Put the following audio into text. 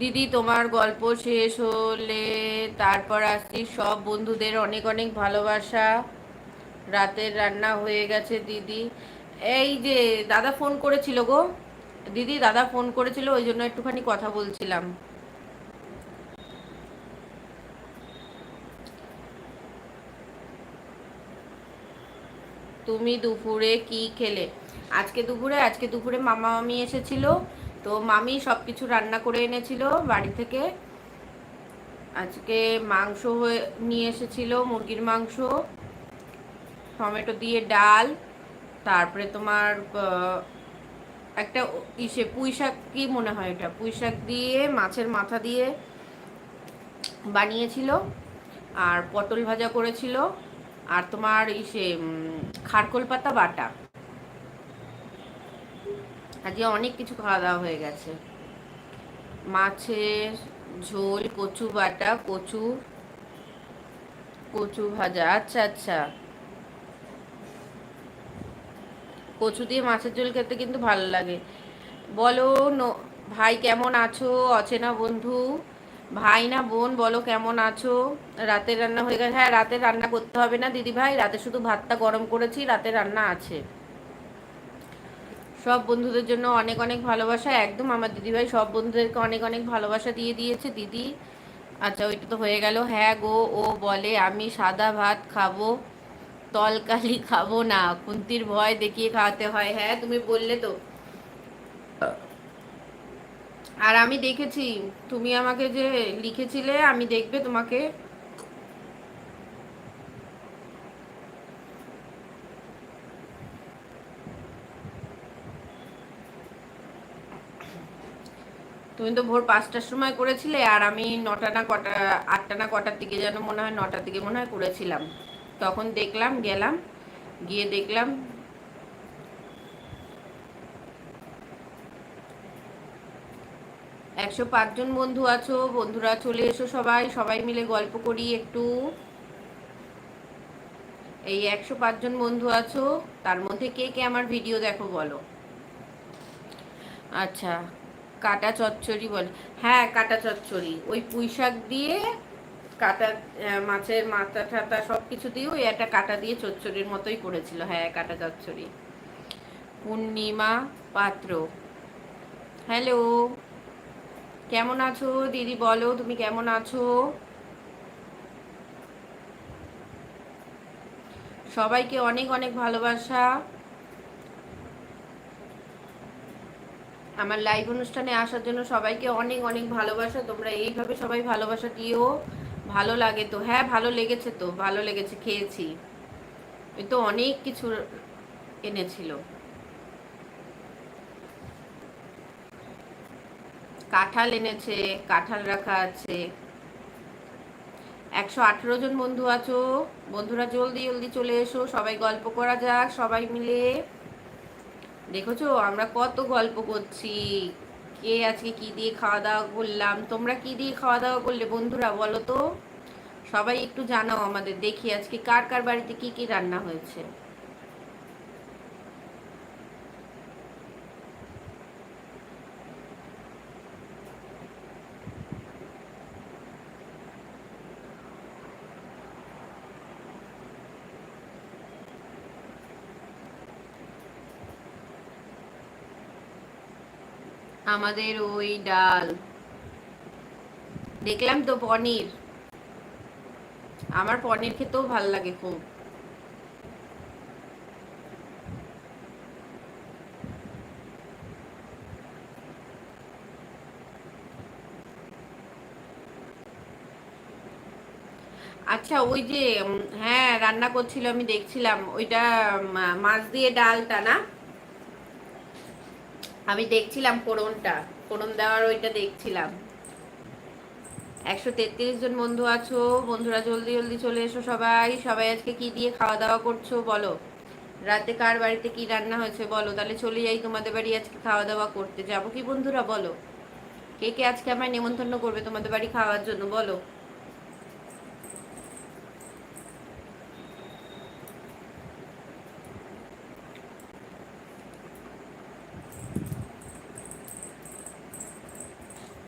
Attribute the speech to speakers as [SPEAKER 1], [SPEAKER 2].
[SPEAKER 1] দিদি, তোমার গল্প শেষ হলে তারপর আসছি। সব বন্ধুদের অনেক অনেক ভালোবাসা। রাতের রান্না হয়ে গেছে দিদি। এই যে দাদা ফোন করেছিল গো। দিদি, দাদা ফোন করেছিল, ওই জন্য একটুখানি কথা বলছিলাম। তুমি দুপুরে কি খেলে? আজকে দুপুরে আজকে দুপুরে মামা মামি এসেছিল। তো মামি সব কিছু রান্না করে এনেছিল বাড়ি থেকে। আজকে মাংস হয়ে নিয়ে এসেছিল, মুরগির মাংস, টমেটো দিয়ে ডাল, তারপরে তোমার একটা ইসে পুঁই শাক কি মনে হয় এটা? পুঁই শাক দিয়ে, মাছের মাথা দিয়ে বানিয়েছিল আর পটল ভাজা করেছিল। আর তোমার ইসে খারকোল পাতা বাটা। আজকে অনেক কিছু খাওয়া দাওয়া হয়ে গেছে। মাছের ঝোল, কচু বাটা, কচু কচু ভাজা আচ্ছা আচ্ছা। কচু দিয়ে মাছের ঝোল খেতে কিন্তু ভালো লাগে। বলো ভাই কেমন আছো? অচেনা বন্ধু? ভাই না বোন, বলো কেমন আছো? রাতের রান্না হয়ে গেছে। হ্যাঁ রাতে রান্না করতে হবে না দিদি ভাই রাতে শুধু ভাতটা গরম করেছি, রাতে রান্না আছে। সব বন্ধুদের জন্য অনেক অনেক ভালোবাসা। একদম আমার দিদিভাই সব বন্ধুদেরকে অনেক অনেক ভালোবাসা দিয়ে দিয়েছে, দিদি। আচ্ছা ওইটা তো হয়ে গেল। হ্যাঁ গো, ও বলে, আমি সাদা ভাত খাব, তলকালি খাব না। কুন্তির ভয় দেখিয়ে খাওয়াতে হয়। হ্যাঁ তুমি বললে তো। আর আমি দেখেছি, তুমি আমাকে যে লিখেছিলে, আমি দেখবে তোমাকে। তুমি তো ভোর পাঁচটার সময় করেছিলে আর আমি নটা না কটা, আটটা না কটার দিকে যেন মনে হয়, নটার দিকে মনে হয় করেছিলাম। তখন দেখলাম, গেলাম, গিয়ে দেখলাম, একশো পাঁচজন বন্ধু আছো, বন্ধুরা চলে এসো সবাই সবাই মিলে গল্প করি একটু। এই একশো পাঁচজন বন্ধু আছো, তার মধ্যে কে কে আমার ভিডিও দেখো বলো। আচ্ছা কাটা চচ্চড়ি বলে। হ্যাঁ কাটা চচ্চড়ি। ওই পুঁই শাক দিয়ে কাটা মাছের মাথা ঠাতা সব কিছু দিয়ে ওই একটা কাটা দিয়ে চচ্চড়ির মতোই করেছিল। হ্যাঁ কাটা চচ্চড়ি। পূর্ণিমা পাত্র। হ্যালো। কেমন আছো? দিদি, বলো, তুমি কেমন আছো? সবাইকে অনেক অনেক ভালোবাসা। আমার লাইভ অনুষ্ঠানে আসার জন্য সবাইকে অনেক অনেক ভালোবাসা। তোমরা এইভাবে সবাই ভালোবাসা দিও ভালো লাগে তো। হ্যাঁ ভালো লেগেছে তো, ভালো লেগেছে, খেয়েছি। ওই তো অনেক কিছু এনেছিল। কাঁঠাল এনেছে, কাঁঠাল রাখা আছে। একশো আঠেরো জন বন্ধু আছো। বন্ধুরা, জলদি জলদি চলে এসো। সবাই গল্প করা যাক, সবাই মিলে। দেখেছ? আমরা কত গল্প করছি। কে আজকে কি দিয়ে খাওয়া দাওয়া করলাম? তোমরা কি দিয়ে খাওয়া দাওয়া করলে বন্ধুরা বলো তো? সবাই একটু জানাও আমাদের, দেখি আজকে কার কার বাড়িতে কি কি রান্না হয়েছে। আমাদের ওই ডাল। দেখলাম তো পনির। আমার পনির খেতেও ভালো লাগে খুব। আচ্ছা ওই যে হ্যাঁ রান্না করছিল, আমি দেখছিলাম। ওইটা মাছ দিয়ে ডালটা না? আমি দেখছিলাম ফোড়নটা ফোড়ন দেওয়ার ওইটা দেখছিলাম। একশো তেত্রিশ জন বন্ধু আছো, বন্ধুরা জলদি জলদি চলে এসো সবাই। সবাই আজকে কি দিয়ে খাওয়া দাওয়া করছ বলো? রাতে কার বাড়িতে কি রান্না হয়েছে বলো? তাহলে চলে যাই তোমাদের বাড়ি আজকে খাওয়া দাওয়া করতে। যাব কি বন্ধুরা বলো? কে কে আজকে আমায় নেমন্তন্ন করবে তোমাদের বাড়ি খাওয়ার জন্য বলো?